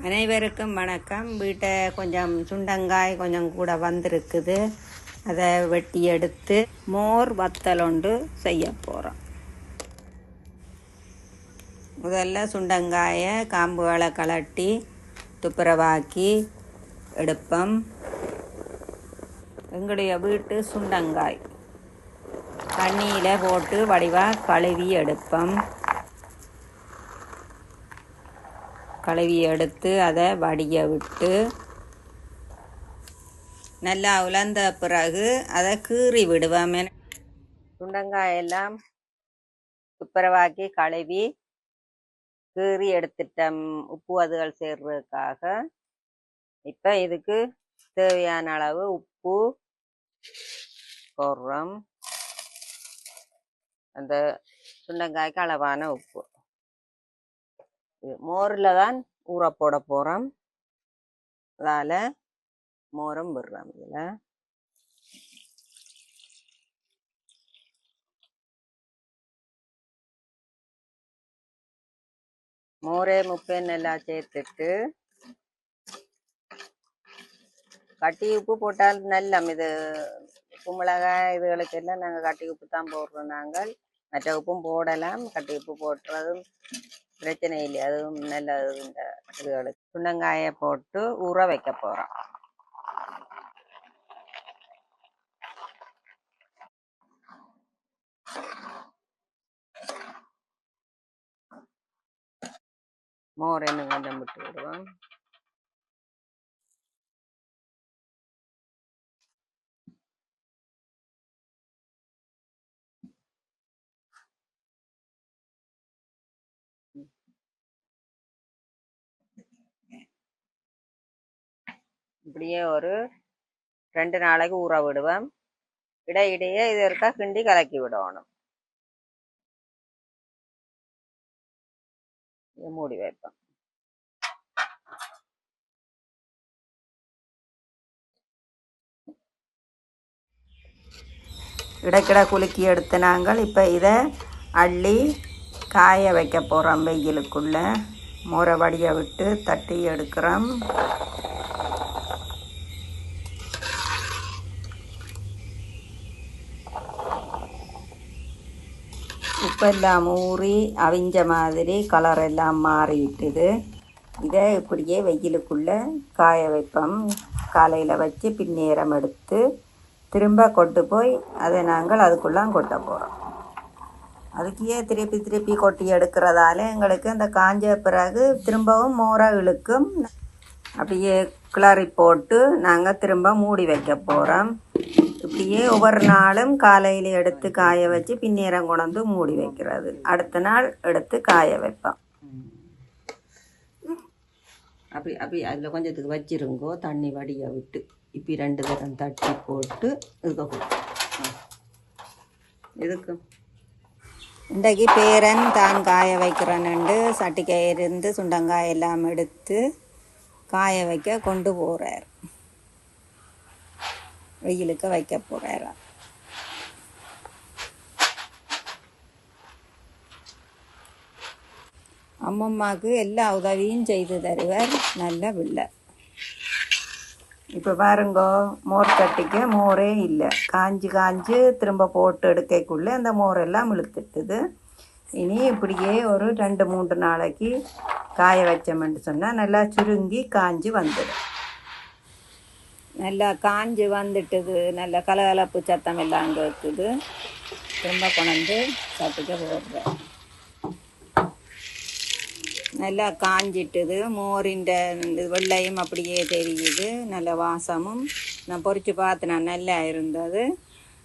அனைவருக்கும் வணக்கம். வீட்டை கொஞ்சம் சுண்டங்காய் கொஞ்சம் கூட வந்திருக்குது. அதை வெட்டி எடுத்து மோர் வத்தல் ஒன்று செய்ய போகிறோம் முதல்ல சுண்டங்காயை காம்புகளை கலட்டி துப்புரவாக்கி எடுப்போம். எங்களுடைய வீட்டு சுண்டங்காய். தண்ணியில் போட்டு வடிவாக கழுவி எடுப்போம். கழுவி எடுத்து அதை வடிய விட்டு நல்லா உலர்ந்த பிறகு அதை கீறி விடுவோம். சுண்டங்காயெல்லாம் துப்புரவாக்கி கழுவி கீறி எடுத்துட்டோம். உப்பு அதுகள் சேர்றதுக்காக. இப்போ இதுக்கு தேவையான அளவு உப்பு போடுறோம் அந்த சுண்டங்காய்க்கு அளவான உப்பு. மோரில் தான் ஊற போட போகிறோம் அதால் மோரம் விடுறோம் இதில். மோரே முப்பேன்னு எல்லாம் சேர்த்துட்டு கட்டி உப்பு போட்டால் நல்ல இது உப்பு மிளகாய் இதுகளுக்கு எல்லாம் நாங்கள் கட்டி உப்பு தான் போடுறோம் நாங்கள். மற்ற உப்பும் போடலாம். கட்டி உப்பு போட்டுறதும் பிரச்சனை இல்லை அதுவும் நல்லது இந்த இதுகளுக்கு. சுண்ணங்காயை போட்டு ஊற வைக்க போகிறோம் மோர் என்ன கொஞ்சம் விட்டு விடுவோம். இப்படியே ஒரு ரெண்டு நாளைக்கு ஊற விடுவேன். இடையிடையே இது இருக்கா கிண்டி கலக்கி விடணும். மூடி வைப்பேன். இடக்கிட குலுக்கி எடுத்து நாங்கள் இப்போ இதை அள்ளி காய வைக்க போகிறோம் வெயிலுக்குள்ளே. மோரை வடிய விட்டு தட்டி எடுக்கிறோம். உப்பெல்லாம் ஊறி அவிஞ்ச மாதிரி கலர் எல்லாம் மாறிட்டுது இதை இப்படியே வெயிலுக்குள்ளே காய வைப்போம். காலையில் வச்சு பின்னேரம் எடுத்து திரும்ப கொண்டு போய் அதை நாங்கள் அதுக்குள்ளே கொட்ட போகிறோம் அதுக்கே திருப்பி திருப்பி கொட்டி எடுக்கிறதால எங்களுக்கு அந்த காஞ்ச பிறகு திரும்பவும் மோரை இழுக்கும். அப்படியே கிளறி போட்டு நாங்கள் திரும்ப மூடி வைக்க போகிறோம் இப்படியே ஒவ்வொரு நாளும் காலையில் எடுத்து காய வச்சு பின்னேரம் கொண்டு மூடி வைக்கிறது. அடுத்த நாள் எடுத்து காய வைப்போம். அப்படி அப்படி அதில் கொஞ்சத்துக்கு வச்சிருங்கோ தண்ணி வடிய விட்டு இப்படி ரெண்டு தரம் தட்டி போட்டு இதுக்கு இதுக்கு இன்றைக்கு பேரன் தான் காய வைக்கிறேன்னு சட்டிக்காயிருந்து சுண்டங்காய் எல்லாம் எடுத்து காய வைக்க கொண்டு போகிறார் வெயிலுக்கு வைக்க போகிறாரா அம்மம்மாவுக்கு எல்லா உதவியும் செய்து தருவார் நல்ல பிள்ளை. இப்போ பாருங்கோ மோர் கட்டிக்க மோரே இல்லை. காஞ்சு காஞ்சு திரும்ப போட்டு எடுக்கக்குள்ளே அந்த மோரெல்லாம் இழுத்துட்டுது. இனி இப்படியே ஒரு ரெண்டு மூன்று நாளைக்கு காய வச்சோம்னு சொன்னால் நல்லா சுருங்கி காஞ்சு வந்துடும். நல்லா காஞ்சி வந்துட்டுது. நல்ல கலகலப்பு சத்தம் எல்லாம் இருக்குது. திரும்ப கொண்டு சட்டுக்க போடுறேன். நல்லா காஞ்சிட்டுது. மோரின் வெள்ளையும் அப்படியே தெரியுது. நல்ல வாசமும். நான் பொறிச்சு பார்த்தேன் நல்லா இருந்தது.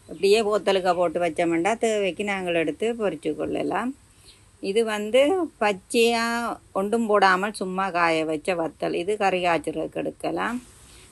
அப்படியே போத்தலுக்க போட்டு வச்சோம்னா தேவைக்கு நாங்கள் எடுத்து பொறிச்சு கொள்ளலாம். இது வந்து பச்சையாக ஒன்றும் போடாமல் சும்மா காய வச்ச வத்தல். இது கறி காய்ச்சலுக்கு எடுக்கலாம்.